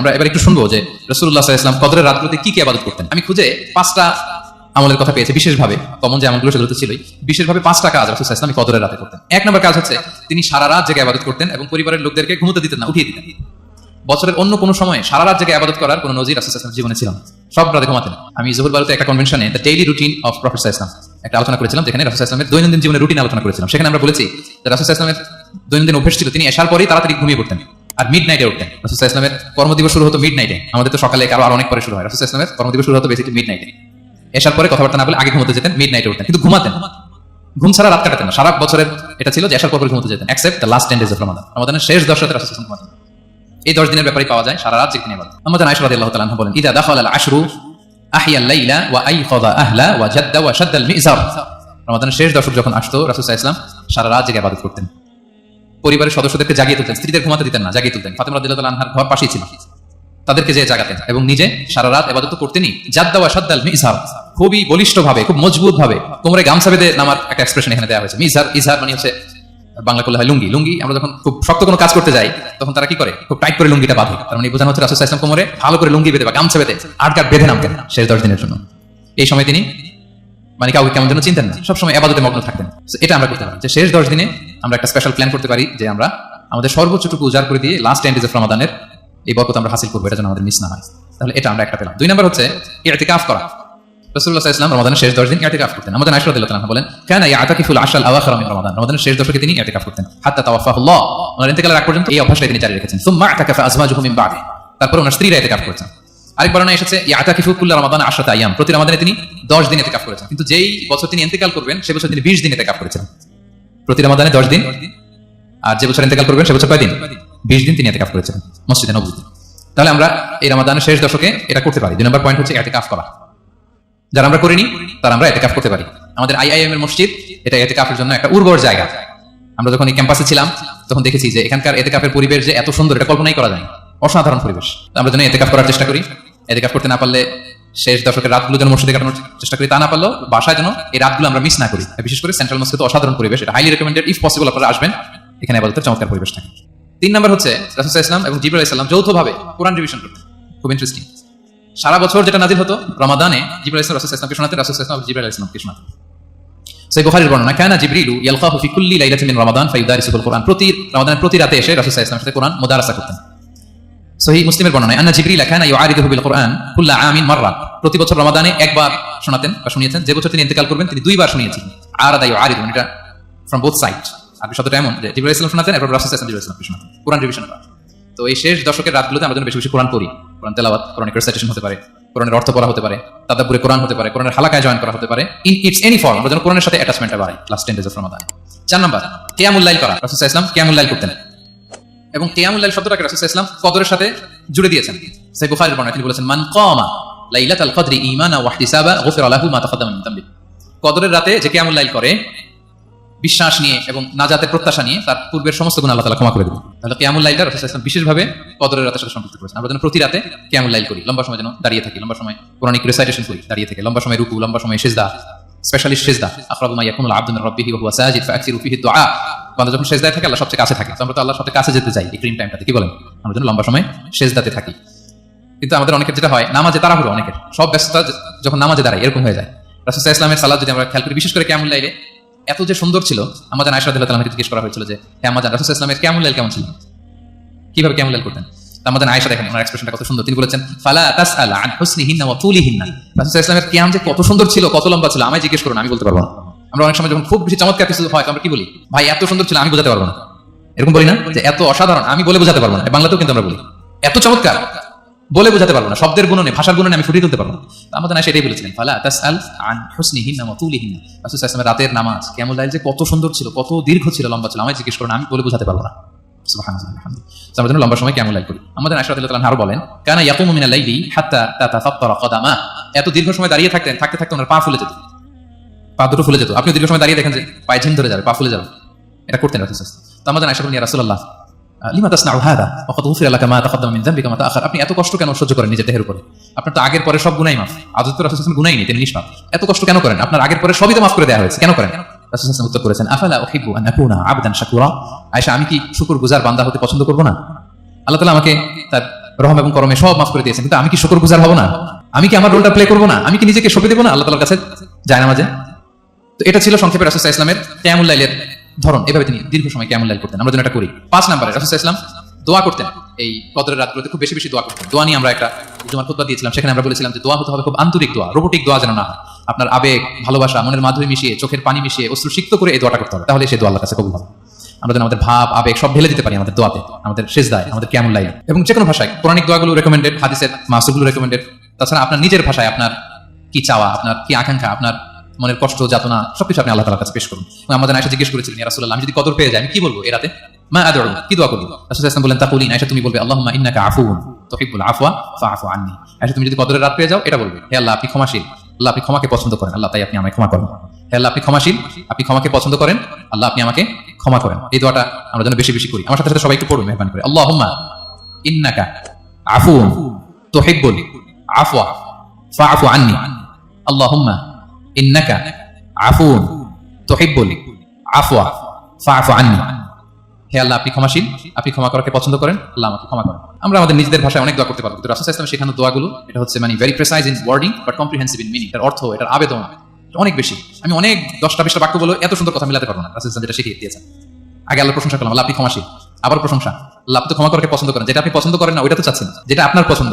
আমরা এবার একটু শুনব যে রসুল্লাহ ইসলাম কদরের রাতগুলোতে কি কি আবাদত করতেন? আমি খুঁজে পাঁচটা আমলের কথা পেয়েছি বিশেষভাবে। কমন যে আমলগুলো সেগুলো তো ছিলই। বিশেষভাবে পাঁচটা কাজ রসুল ইসলাম কদরের রাতে করতেন। এক নম্বর কাজ হচ্ছে তিনি সারা রাত জেগে আবাদত করতেন এবং পরিবারের লোকদেরকে ঘুমোতে দিতেন না, উঠিয়ে দিতেন। বছরের অন্য কোনো সময় সারা রাত জেগে আবাদত করার কোনো নজির রাসুল ইসলামের জীবনে ছিল না। সব রাতে ঘুমাতেন। আমি জহুর বারুতে একটা কনভেনশনে the daily routine of professor Islam একটা আলোচনা করেছিলাম, যেখানে রাসুল ইসলামের দৈনন্দিন জীবনের রুটিন আলোচনা করেছিলাম। সেখানে আমরা বলেছি রাসুল ইসলামের দৈনন্দিন অভ্যেস ছিল, তিনি এসার পরেই তাড়াতাড়ি ঘুমিয়ে পড়তেন। আর মিড নাইটে উঠতেন। রাসুল ইসলামের কর্মদিবস শুরু হতো মিড নাইটে আমাদের তো সকালে কারও আর অনেক পরে শুরু হয়। রাসুল ইসলামের কর্মদিবস শুরু হতো বেসিক্যালি মিড নাইটে এসার পরে কথাবার্তা না বলে আগে ঘুমোতে যেতেন মিড নাইটে উঠতেন। কিন্তু ঘুমাতেন ঘুম ছাড়া রাত কাটাতেন না। সারা বছরের এটা ছিল যে আসার পর ঘুমোতে যেতেন except the last ten days of Ramadan রমাদানের শেষ দশ রাসুল ইসলাম ঘুমাতেন। এই দশ দিনের ব্যাপারে পাওয়া যায় সারা রাত জেগে নিয়ে আমাদের আয়সা তাআলা আনহা বলেন, ইদা দাখাল আল আশরু আহিয়া আল লাইলা ওয়া আইখাযা আহলা ওয়া জাদ্দা ওয়া শাদ্দা আল মিজার রমাদানের শেষ দশক যখন আসতো রাসূল সাল্লাল্লাহু আলাইহি সারা রাত জেগে ইবাদত করতেন। পরিবারের সদস্যদেরকে জাগিয়ে তুলতেন, স্ত্রীদের ঘুমাতে দিতেন না, জাগিয়ে তুলতেন। ফাতেমা রাদিয়াল্লাহু আনহার ঘর পাশেই ছিল। তাদেরকে যে জাগাতেন এবং নিজে সারা রাত ইবাদত তো করতেনই। জাদ্দা ওয়া শাদ্দা আল খুবই বলিষ্ঠ ভাবে খুব মজবুত ভাবে কোমরে গামছা বেঁধে নামার একটা এক্সপ্রেশন এখানে দেওয়া হয়েছে। মিজার ইজহার মানে হচ্ছে, বাংলা করলে হয় লুঙ্গি। লুঙ্গি আমরা যখন খুব শক্ত কোনো কাজ করতে যাই, তখন তারা কি করে? খুব টাইট করে লুঙ্গিটা বাঁধে। তার মানে বোঝানো হচ্ছে রাসুল ইসলাম কোমরে ভালো করে লুঙ্গি বেঁধে বা গামছা বেঁধে আটকাট বেঁধে নামতেন শেষ দশ দিনের জন্য। এই সময় তিনি মানে কাউকে কেমন যেন চিনতেন না। সবসময় আবাদতে মগ্ন থাকতেন। এটা আমরা করতে পারি। যে শেষ দশ দিনে আমরা একটা স্পেশাল প্ল্যান করতে পারি যে আমরা আমাদের সর্বোচ্চটুকু উজাড় করে দিয়ে লাস্ট টেন ডেজ অফ রমাদানের এই বরকত আমরা হাসিল করব, এটা যেন আমাদের মিস না হয়। তাহলে এটা আমরা একটা পেলাম। দুই নম্বর হচ্ছে ইতিকাফ করা। আলাইহি ওয়াসাল্লাম রমাদানের শেষ 10 দিন করতেন। আমাদের বলেন, কানা আশাল রমাদান। রমাদানের শেষ দশকে তিনি করতেন। ওনার ইন্তেকালের আগ পর্যন্ত এই অভ্যাসটা তিনি রেখেছেন। সুম্মা আতাকাফা মিন বাদি। তারপর ওনার স্ত্রীরা করেছেন। আরেক বর্ণনা এসেছে কুল্লু রমাদান আশরাত আইয়াম প্রতি রমাদানে তিনি 10 দিন ইতিকাফ করেছেন। কিন্তু যেই বছর তিনি ইন্তেকাল করবেন, সে বছর তিনি 20 দিন ইতিকাফ করেছেন। প্রতি রমাদানে 10 দিন। আর যে বছর ইন্তেকাল করবেন, সে বছর কয় দিন? 20 দিন তিনি ইতিকাফ করেছেন, মসজিদে নববীতে। তাহলে আমরা এই রমাদানের শেষ দশকে এটা করতে পারি। দুই নম্বর পয়েন্ট হচ্ছে ইতিকাফ করা। যারা আমরা করিনি, তারা আমরা এতেকাফ করতে পারি। আমাদের আইআইএম এর মসজিদ, এটা এতেকাফের জন্য একটা উর্বর জায়গা। আমরা যখন এই ক্যাম্পাসে ছিলাম, তখন দেখেছি যে এখানকার এতেকাফের পরিবেশ যে এত সুন্দর, এটা কল্পনাই করা যায় অসাধারণ পরিবেশ। আমরা যেন এতেকাফ করার চেষ্টা করি। এতে এতেকাফ করতে না পারলে শেষ দশকের রাতগুলো যেন মসজিদে কাটানোর চেষ্টা করি, তা না পারলেও বাসায় যেন এই রাতগুলো আমরা মিস না করি। বিশেষ করে সেন্ট্রাল মসজিদ অসাধারণ পরিবেশ, এটা হাইলি রেকমেন্ডেড ইফ পসিবল আপনারা আসবেন, এখানে আপাতত চমৎকার পরিবেশ থাকে। তিন নম্বর হচ্ছে রাসুল ইসলাম এবং জিবুল ইসলাম যৌথভাবে কোরআন রিভিশন করতেন খুব ইন্টারেস্টিং সারা বছর যেটা নাজিল হতো, রমাদানে জিবরাইল ইসলাম রাসূল ইসলামকে শোনাতেন, রাসূল ইসলাম জিবরাইল ইসলামকে শোনাতেন। সেই বুখারীর বর্ণনা, কানা জিবরিলু ইয়ালকাহু ফি কুল্লি লাইলাতিন মিন রমাদান ফায়ুদারিসুল কোরআন। প্রতি রমাদানের প্রতি রাতে এসে রাসূল ইসলামের সাথে কোরআন মুদারাসা করতেন। সহি মুসলিমের বর্ণনায়, আন্না জিবরিল কানা ইউআরিদুহু বিল কোরআন কুল্লা আমিন মাররা। প্রতি বছর রমাদানে একবার শোনাতেন বা শুনিয়েছেন। যে বছর তিনি ইন্তেকাল করবেন, তিনি দুইবার শুনিয়েছেন। আরাদা ইউআরিদু মানে এটা ফ্রম বোথ সাইড আরবি শব্দটা এমন যে জিবরাইল ইসলাম শোনাতেন, এরপর রাসূল ইসলাম জিবরাইল ইসলামকে শোনাতেন। কোরআন রিভিশন তো এই শেষ দশকের রাতগুলোতে আমরা যেন বেশি বেশি কোরআন পড়ি। কোরআন তেলাওয়াত কোরআনিক রেসাইটেশন হতে পারে, কোরআনের অর্থ পড়া হতে পারে, তাদাব্বুরে কোরআন হতে পারে, কোরআনের হালাকায় জয়েন করা হতে পারে। ইন ইটস এনি ফর্ম আমরা যেন কোরআনের সাথে অ্যাটাচমেন্টটা বাড়াই। Last ten days of Ramadan চার নাম্বার কিয়ামুল্লাইল করা। রাসূল ইসলাম কিয়ামুল্লাইল করতেন। এবং কিয়ামুল্লাইল শব্দটাকে রাসূল ইসলাম কদরের সাথে জুড়ে দিয়েছেন। সেই বুখারীর বর্ণনা তিনি বলেছেন, মান কামা লাইলাতাল কদরি ঈমানা ওয়া ইহতিসাবা গুফিরা মা তাকাদ্দামা মিন কদরের রাতে যে কিয়ামুল্লাইল করে, বিশ্বাস নিয়ে এবং নাজাতের প্রত্যাশা নিয়ে তার পূর্বের সমস্ত গুণ আল্লাহ তালা ক্ষমা করে দেবেন। তাহলে কেমন লাইলটা রসুল ইসলাম বিশেষভাবে কদরের রাতের সাথে সম্পৃক্ত করেছেন। আমরা যেন প্রতি রাতে কেমন লাইল করি। লম্বা সময় যেন দাঁড়িয়ে থাকি, লম্বা সময় কোরআনিক রেসাইটেশন করি, দাঁড়িয়ে থেকে। লম্বা সময় রুকু, লম্বা সময় সেজদা স্পেশালিস্ট সেজদা। আফরাবুমা ইয়াকুনুল আব্দুল রাব্বিহি ওয়া হুয়া সাজিদ ফাকসিরু ফিহি দুআ বান্দা যখন সেজদায় থাকে, আল্লাহ সবচেয়ে কাছে থাকে। আমরা তো আল্লাহর সাথে কাছে যেতে চাই এই ক্রিম টাইমটাতে কি বলেন? আমরা যেন লম্বা সময় সেজদাতে থাকি। কিন্তু আমাদের অনেকের যেটা হয়, নামাজে তাড়াহুড়ো অনেকের। সব ব্যস্ততা যখন নামাজে দাঁড়ায়, এরকম হয়ে যায়। রাসুল ইসলামের সালাদ যদি আমরা খেয়াল করি, বিশেষ করে কেমন লাইলে, এত যে সুন্দর ছিল আমাদের আয়সা দিল্লাহ তালাকে জিজ্ঞেস করা হয়েছিল যে হ্যাঁ আমাদের রাসুল ইসলামের কেমন লাইল কেমন ছিল? কীভাবে কেমন লাইল করতেন? আমাদের আয়সা দেখেন, ওনার এক্সপ্রেশনটা কত সুন্দর। তিনি বলেছেন, ফালা তাস আলা আন হুসনিহিন্না ওয়া তুলিহিন্না। রাসূল ইসলামের কিয়াম যে কত সুন্দর ছিল, কত লম্বা ছিল, আমায় জিজ্ঞেস করুন, আমি বলতে পারব না। আমরা অনেক সময় যখন খুব বেশি চমৎকার কিছু হয় আমরা কি বলি? ভাই, এত সুন্দর ছিল, আমি বোঝাতে পারব না। এরকম বলি না যে, এত অসাধারণ, আমি বলে বোঝাতে পারব না। বাংলাতেও কিন্তু আমরা বলি। এত চমৎকার, বলে বোঝাতে পারব না। শব্দের গুণনে, ভাষার গুণনে আমি ফুটিয়ে তুলতে পারব না। আমাদের আয়সা এটাই বলেছিলেন, ফালা তাস আল আন হুসনিহিন্না ওয়া তুলিহিন্না। রাসূল ইসলামের রাতের নামাজ কেমন লাইল যে কত সুন্দর ছিল, কত দীর্ঘ ছিল, লম্বা ছিল, আমায় জিজ্ঞেস করুন, আমি বলে বোঝাতে পারব না। আমরা যেন লম্বা সময় কেমন লাইল করি আমাদের রাদিয়াল্লাহু তাআলা আরও বলেন, কানা ইয়াকুমু লাইলি হাত্তা তাতাফাত্তারা কদামা। এত দীর্ঘ সময় দাঁড়িয়ে থাকতেন, থাকতে থাকতে ওনার পা ফুলে যেত। পা দুটো ফুলে যেত। আপনি দীর্ঘ সময় দাঁড়িয়ে দেখেন যে পায়ে ঝিম ধরে যাবে, পা ফুলে যাবে। এটা করতেন রাসূল তো আমাদের বলেন ইয়া রাসূলুল্লাহ লিমা তাসনাউ হাদা? ওয়াকাদ গুফিরা লাকা মা তাকাদ্দামা মিন যামবিকা মা তাআখার আপনি এত কষ্ট কেন সহ্য করেন নিজের দেহের উপরে? আপনার তো আগের পরে সব গুনাই মাফ। আদত তো রাসূল সাল্লাল্লাহু আলাইহি নেই, তিনি নিষ্পাপ। এত কষ্ট কেন করেন? আপনার আগের পরে সবই তো মাফ করে দেওয়া হয়েছে, কেন করেন? রাসূল সাল্লাল্লাহু উত্তর করেছেন, আফালা উহিব্বু আন আকুনা আবদান শাকুরা? আয়েশা, আমি কি শুকর গুজার বান্দা হতে পছন্দ করব না? আল্লাহ তাআলা আমাকে তার রহম এবং করমে সব মাফ করে দিয়েছেন, কিন্তু আমি কি শুকর গুজার হব না? আমি কি আমার রোলটা প্লে করব না? আমি কি নিজেকে সঁপে দেবো না? আল্লাহ তালার কাছে যায় না মাঝে তো এটা ছিল সংক্ষেপে রাসুল ইসলামের ক্যামুল্লাইলের ধরন। এভাবে তিনি দীর্ঘ সময় ক্যামুল্লাইল করতেন। আমরা যেন এটা করি। পাঁচ নম্বরে রাসুল ইসলাম দোয়া করতেন। এই কদরের রাতগুলোতে খুব বেশি বেশি দোয়া করতেন। দোয়া নিয়ে আমরা একটা জুমার খুতবা দিয়েছিলাম। সেখানে আমরা বলেছিলাম যে দোয়া হতে হবে খুব আন্তরিক দোয়া, রোবোটিক দোয়া যেন না আপনার আবেগ, ভালোবাসা, মনের মাধুরী মিশিয়ে, চোখের পানি মিশিয়ে অশ্রু সিক্ত করে এই দোয়াটা করতে হবে। তাহলে সে দোয়া কাছে কবুল হবে। আমরা যেন আমাদের ভাব, আবেগ সব ঢেলে দিতে পারি আমাদের দোয়াতে, আমাদের শেষ দায় আমাদের কেমন লাইন এবং যে কোনো ভাষায় পৌরাণিক দোয়াগুলো রেকমেন্ডেড হাদিসের মাসুগুলো রেকমেন্ডেড তাছাড়া আপনার নিজের ভাষায় আপনার কি চাওয়া, আপনার কি আকাঙ্ক্ষা, আপনার মনের কষ্ট, যাতনা, সবকিছু আপনি আল্লাহ কাছে পেশ করুন। আমাদের আয়সা জিজ্ঞেস করেছিলেন রাসূলুল্লাহ, আমি যদি কদর পেয়ে যাই, আমি কি বলব এ রাতে? মা আদরু কি দোয়া করব? রাসূল ইসলাম আয়সা তুমি বলবে তুহিব্বুল আফওয়া ফাআফু আন্নি। আয়সা তুমি যদি কদরের রাত পেয়ে যাও, এটা বলবে, হে আল্লাহ, আপনি ক্ষমাশীল, আল্লাহ, আপনি ক্ষমাকে পছন্দ করেন, আল্লাহ, তাই আপনি ক্ষমা করেন। হে আল্লাহ, আপনি ক্ষমাশীল, আপনি ক্ষমাকে পছন্দ করেন, আল্লাহ, আপনি আমাকে ক্ষমা করেন। এই দোয়াটা আমরা যেন বেশি বেশি করি। আমার সাথে সাথে সবাই একটু পড়ুন করে। আল্লাহুম্মা ইন্নাকা তুহিব্বুল আফওয়া ফাআফু আন্নি। আল্লাহুম্মা ইন্নাকা আফুন, তুহিব্বুল। আফওয়া ফাআফু আন্নি। হে আল্লাহ, আপনি ক্ষমাশীল? আপনি ক্ষমা করাকে পছন্দ করেন? আল্লাহ আমাকে ক্ষমা করেন। আমরা আমাদের নিজেদের ভাষায় অনেক দোয়া করতে পারব, কিন্তু রাসূল ইসলাম শেখানো দোয়াগুলো, এটা হচ্ছে মানে very precise in wording but comprehensive in meaning এর অর্থ, এটার আবেদন অনেক বেশি। আমি অনেক দশটা বিশটা বাক্য বলে এত সুন্দর কথা মিলাতে পারব না, রাসূল ইসলাম যেটা শিখিয়ে দিয়েছেন। আগে আল্লাহ প্রশংসা করলাম, আল্লাহ আপনি ক্ষমাশীল। আবার প্রশংসা। আল্লাহ তো ক্ষমা করাকে পছন্দ করেন, যেটা আপনি পছন্দ করেন না, ওইটা তো চাচ্ছেন যেটা আপনার পছন্দ।